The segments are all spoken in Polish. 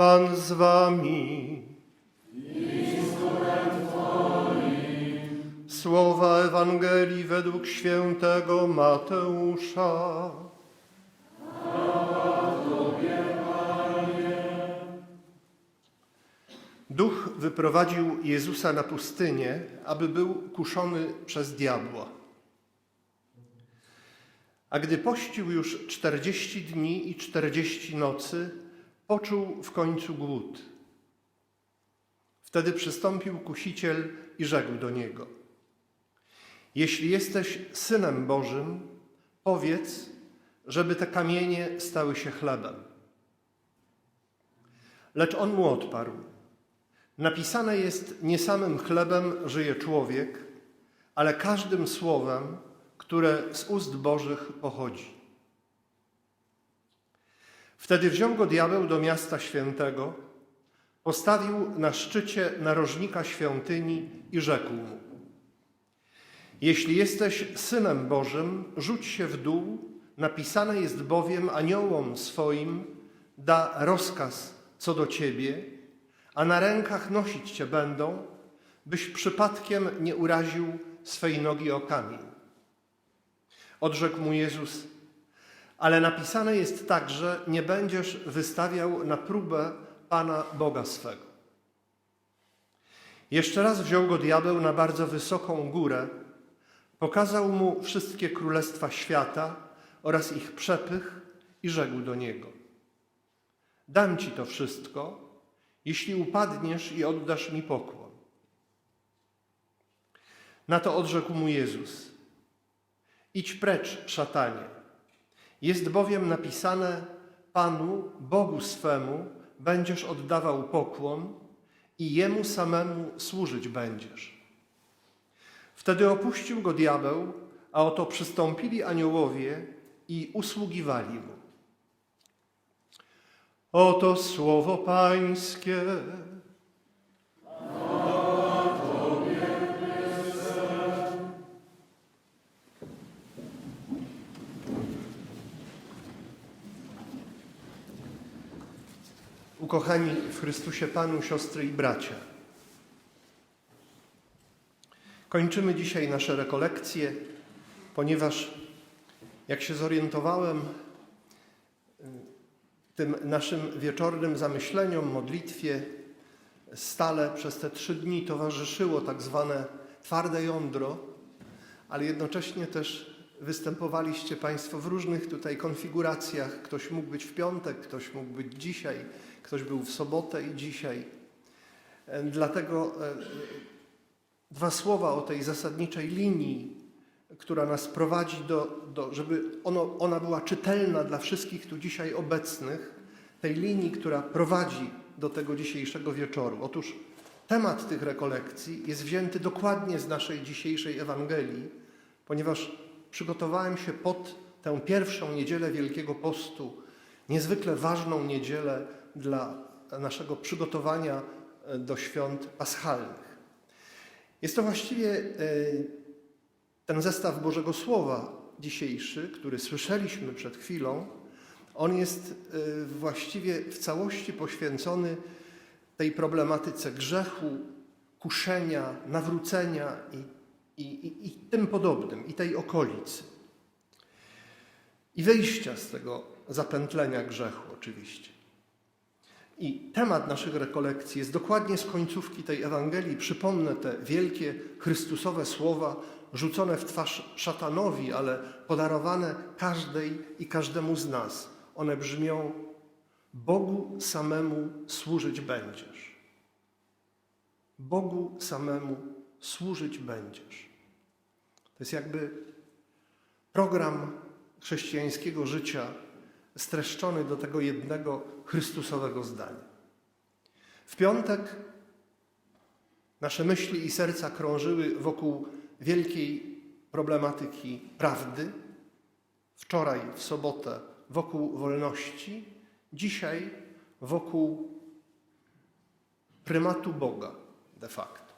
Pan z wami. Słowa Ewangelii według świętego Mateusza. Duch wyprowadził Jezusa na pustynię, aby był kuszony przez diabła. A gdy pościł już czterdzieści dni i czterdzieści nocy, poczuł w końcu głód. Wtedy przystąpił kusiciel i rzekł do niego: Jeśli jesteś synem Bożym, powiedz, żeby te kamienie stały się chlebem. Lecz on mu odparł: Napisane jest, nie samym chlebem żyje człowiek, ale każdym słowem, które z ust Bożych pochodzi. Wtedy wziął go diabeł do miasta świętego, postawił na szczycie narożnika świątyni i rzekł mu: Jeśli jesteś synem Bożym, rzuć się w dół, napisane jest bowiem aniołom swoim, da rozkaz co do ciebie, a na rękach nosić cię będą, byś przypadkiem nie uraził swej nogi o kamień. Odrzekł mu Jezus, ale napisane jest także, nie będziesz wystawiał na próbę Pana Boga swego. Jeszcze raz wziął go diabeł na bardzo wysoką górę, pokazał mu wszystkie królestwa świata oraz ich przepych i rzekł do niego: Dam ci to wszystko, jeśli upadniesz i oddasz mi pokłon. Na to odrzekł mu Jezus: Idź precz, szatanie. Jest bowiem napisane: Panu, Bogu swemu, będziesz oddawał pokłon i jemu samemu służyć będziesz. Wtedy opuścił go diabeł, a oto przystąpili aniołowie i usługiwali mu. Oto słowo Pańskie. Ukochani w Chrystusie Panu, siostry i bracia. Kończymy dzisiaj nasze rekolekcje, ponieważ jak się zorientowałem, tym naszym wieczornym zamyśleniom, modlitwie stale przez te trzy dni towarzyszyło tak zwane twarde jądro, ale jednocześnie też występowaliście Państwo w różnych tutaj konfiguracjach. Ktoś mógł być w piątek, ktoś mógł być dzisiaj, ktoś był w sobotę i dzisiaj. E, Dlatego e, dwa słowa o tej zasadniczej linii, która nas prowadzi do, do żeby ono, ona była czytelna dla wszystkich tu dzisiaj obecnych, tej linii, która prowadzi do tego dzisiejszego wieczoru. Otóż temat tych rekolekcji jest wzięty dokładnie z naszej dzisiejszej Ewangelii, ponieważ przygotowałem się pod tę pierwszą niedzielę Wielkiego Postu, niezwykle ważną niedzielę dla naszego przygotowania e, do świąt paschalnych. Jest to właściwie e, ten zestaw Bożego Słowa dzisiejszy, który słyszeliśmy przed chwilą, on jest e, właściwie w całości poświęcony tej problematyce grzechu, kuszenia, nawrócenia i, i, i, i tym podobnym, i tej okolicy. I wyjścia z tego zapętlenia grzechu, oczywiście. I temat naszych rekolekcji jest dokładnie z końcówki tej Ewangelii. Przypomnę te wielkie Chrystusowe słowa rzucone w twarz szatanowi, ale podarowane każdej i każdemu z nas. One brzmią: Bogu samemu służyć będziesz. Bogu samemu służyć będziesz. To jest jakby program chrześcijańskiego życia streszczony do tego jednego Chrystusowego zdania. W piątek nasze myśli i serca krążyły wokół wielkiej problematyki prawdy. Wczoraj, w sobotę, wokół wolności, dzisiaj wokół prymatu Boga de facto.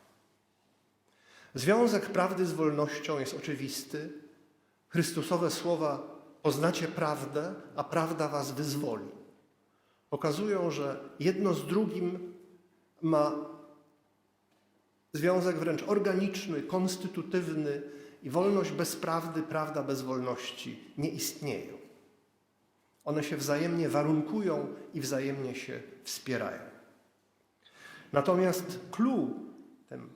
Związek prawdy z wolnością jest oczywisty. Chrystusowe słowa poznacie prawdę, a prawda was wyzwoli. pokazują, że jedno z drugim ma związek wręcz organiczny, konstytutywny i wolność bez prawdy, prawda bez wolności nie istnieją. One się wzajemnie warunkują i wzajemnie się wspierają. Natomiast clue, tym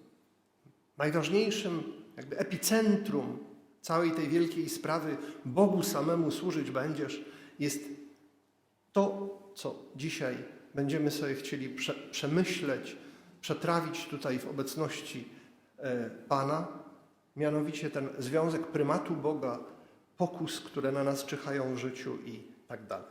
najważniejszym jakby epicentrum całej tej wielkiej sprawy Bogu samemu służyć będziesz, jest to, co dzisiaj będziemy sobie chcieli prze, przemyśleć, przetrawić tutaj w obecności e, Pana, mianowicie ten związek prymatu Boga, pokus, które na nas czyhają w życiu i tak dalej.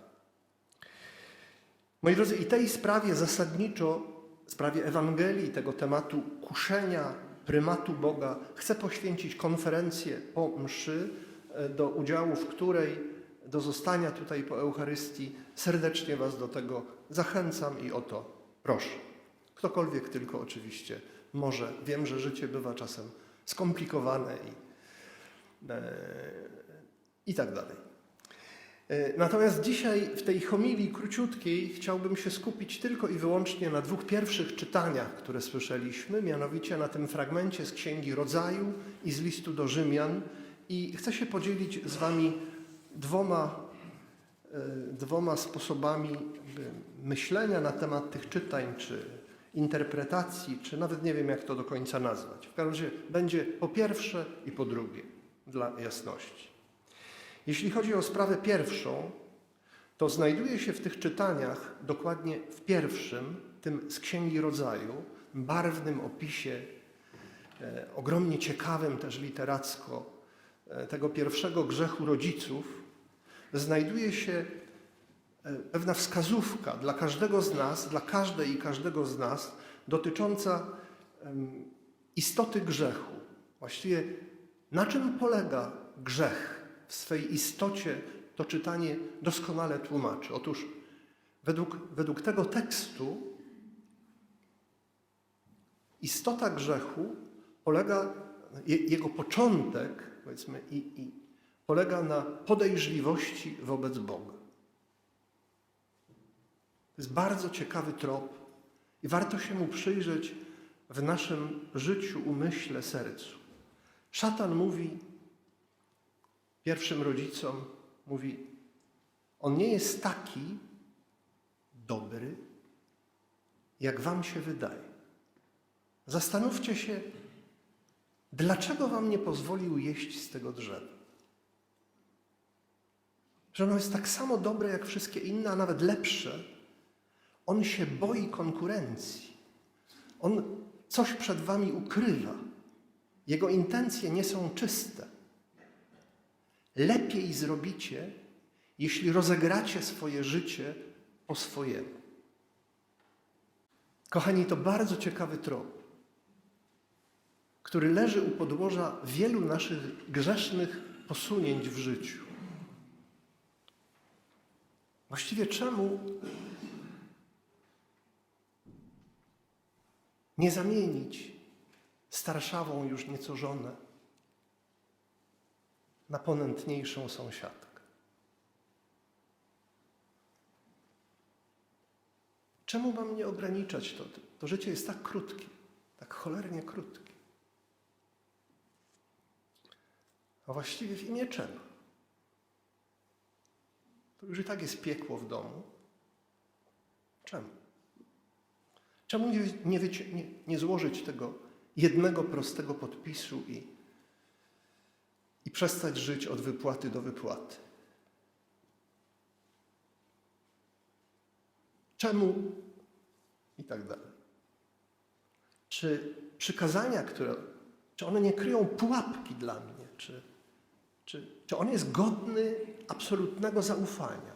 Moi drodzy, i tej sprawie zasadniczo, sprawie Ewangelii, tego tematu kuszenia prymatu Boga, chcę poświęcić konferencję po mszy, e, do udziału w której, do zostania tutaj po Eucharystii, serdecznie Was do tego zachęcam i o to proszę. Ktokolwiek tylko oczywiście może. Wiem, że życie bywa czasem skomplikowane i, e, i tak dalej. E, Natomiast dzisiaj w tej homilii króciutkiej chciałbym się skupić tylko i wyłącznie na dwóch pierwszych czytaniach, które słyszeliśmy, mianowicie na tym fragmencie z Księgi Rodzaju i z listu do Rzymian. I chcę się podzielić z Wami dwoma, e, dwoma sposobami jakby myślenia na temat tych czytań, czy interpretacji, czy nawet nie wiem, jak to do końca nazwać. W każdym razie będzie po pierwsze i po drugie, dla jasności. Jeśli chodzi o sprawę pierwszą, to znajduje się w tych czytaniach, dokładnie w pierwszym, tym z Księgi Rodzaju, barwnym opisie, e, ogromnie ciekawym też literacko, e, tego pierwszego grzechu rodziców, znajduje się e, pewna wskazówka dla każdego z nas, dla każdej i każdego z nas, dotycząca istoty grzechu. Właściwie na czym polega grzech w swej istocie, to czytanie doskonale tłumaczy. Otóż według, według tego tekstu istota grzechu polega, je, jego początek, powiedzmy, i, i polega na podejrzliwości wobec Boga. To jest bardzo ciekawy trop i warto się mu przyjrzeć w naszym życiu, umyśle, sercu. Szatan mówi pierwszym rodzicom, mówi, on nie jest taki dobry, jak wam się wydaje. Zastanówcie się, dlaczego wam nie pozwolił jeść z tego drzewa. Że ono jest tak samo dobre jak wszystkie inne, a nawet lepsze. On się boi konkurencji. On coś przed wami ukrywa. Jego intencje nie są czyste. Lepiej zrobicie, jeśli rozegracie swoje życie po swojemu. Kochani, to bardzo ciekawy trop, który leży u podłoża wielu naszych grzesznych posunięć w życiu. Właściwie czemu nie zamienić starszawą już nieco żonę na ponętniejszą sąsiadkę? Czemu mam nie ograniczać to? To życie jest tak krótkie, tak cholernie krótkie. A właściwie w imię czego? To już i tak jest piekło w domu. Czemu? Czemu nie, nie, nie, nie złożyć tego jednego prostego podpisu i przestać żyć od wypłaty do wypłaty? Czemu? I tak dalej. Czy przykazania, które, czy one nie kryją pułapki dla mnie? Czy, czy, czy on jest godny absolutnego zaufania?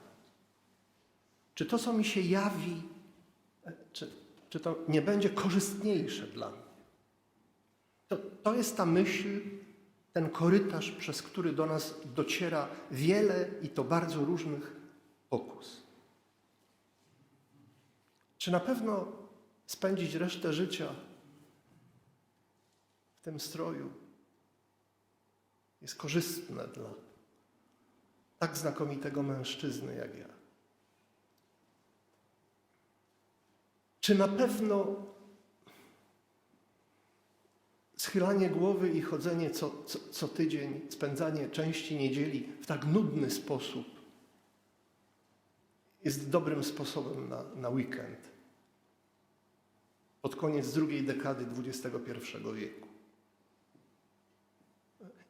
Czy to, co mi się jawi, e, czy, czy to nie będzie korzystniejsze dla mnie? To, to jest ta myśl, ten korytarz, przez który do nas dociera wiele i to bardzo różnych pokus. Czy na pewno spędzić resztę życia w tym stroju jest korzystne dla tak znakomitego mężczyzny jak ja? Czy na pewno schylanie głowy i chodzenie co, co, co tydzień, spędzanie części niedzieli w tak nudny sposób jest dobrym sposobem na, na weekend pod koniec drugiej dekady XXI wieku?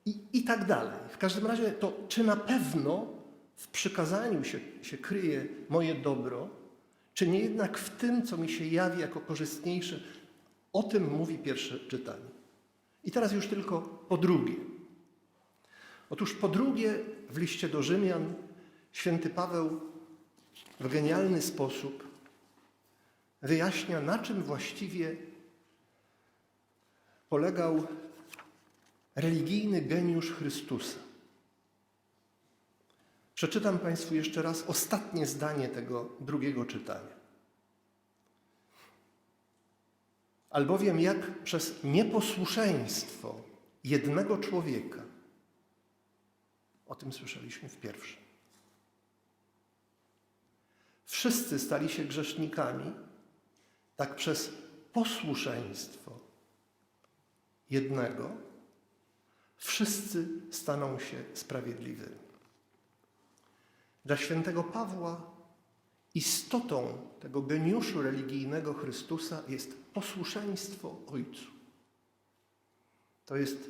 I, I tak dalej. W każdym razie to, czy na pewno w przykazaniu się, się kryje moje dobro, czy nie jednak w tym, co mi się jawi jako korzystniejsze, o tym mówi pierwsze czytanie. I teraz już tylko po drugie. Otóż po drugie w liście do Rzymian święty Paweł w genialny sposób wyjaśnia, na czym właściwie polegał religijny geniusz Chrystusa. Przeczytam Państwu jeszcze raz ostatnie zdanie tego drugiego czytania. Albowiem jak przez nieposłuszeństwo jednego człowieka, o tym słyszeliśmy w pierwszym, wszyscy stali się grzesznikami, tak przez posłuszeństwo jednego. Wszyscy staną się sprawiedliwymi. Dla świętego Pawła istotą tego geniuszu religijnego Chrystusa jest posłuszeństwo Ojcu. To jest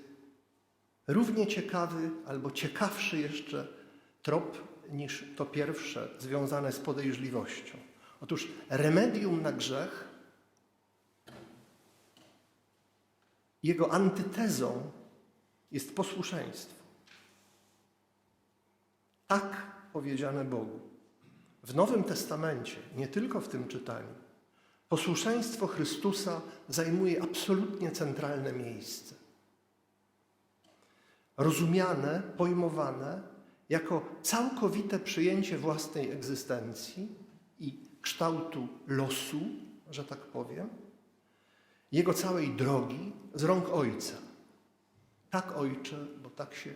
równie ciekawy albo ciekawszy jeszcze trop niż to pierwsze związane z podejrzliwością. Otóż remedium na grzech, jego antytezą jest posłuszeństwo. Tak powiedziane Bogu. W Nowym Testamencie, nie tylko w tym czytaniu, posłuszeństwo Chrystusa zajmuje absolutnie centralne miejsce. Rozumiane, pojmowane jako całkowite przyjęcie własnej egzystencji i kształtu losu, że tak powiem, jego całej drogi z rąk Ojca. Tak, Ojcze, bo tak się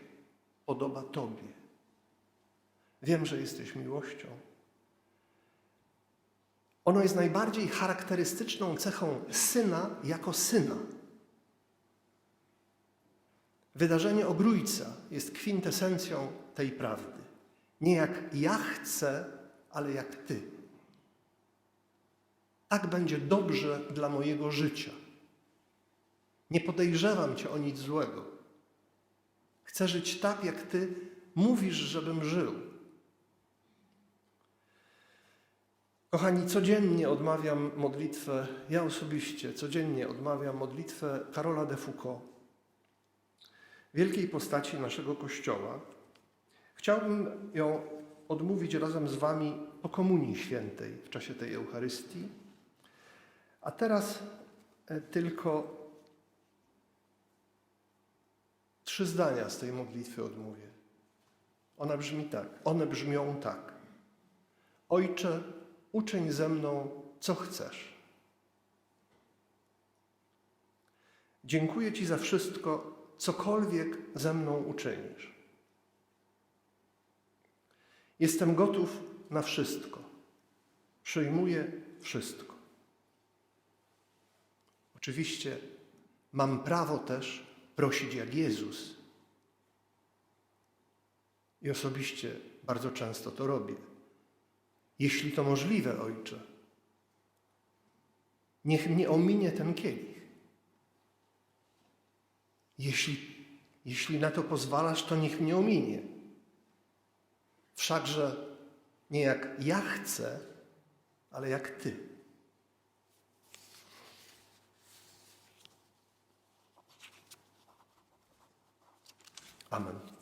podoba Tobie. Wiem, że jesteś miłością. Ono jest najbardziej charakterystyczną cechą syna jako syna. Wydarzenie ogrójca jest kwintesencją tej prawdy. Nie jak ja chcę, ale jak Ty. Tak będzie dobrze dla mojego życia. Nie podejrzewam Cię o nic złego. Chcę żyć tak, jak Ty mówisz, żebym żył. Kochani, codziennie odmawiam modlitwę, ja osobiście codziennie odmawiam modlitwę Karola de Foucault, wielkiej postaci naszego Kościoła. Chciałbym ją odmówić razem z Wami po Komunii Świętej w czasie tej Eucharystii. A teraz e, tylko trzy zdania z tej modlitwy odmówię. Ona brzmi tak, one brzmią tak. Ojcze, uczyń ze mną, co chcesz. Dziękuję Ci za wszystko, cokolwiek ze mną uczynisz. Jestem gotów na wszystko. Przyjmuję wszystko. Oczywiście mam prawo też prosić jak Jezus. I osobiście bardzo często to robię. Jeśli to możliwe, Ojcze, niech mnie ominie ten kielich. Jeśli, jeśli na to pozwalasz, to niech mnie ominie. Wszakże nie jak ja chcę, ale jak Ty. Amen.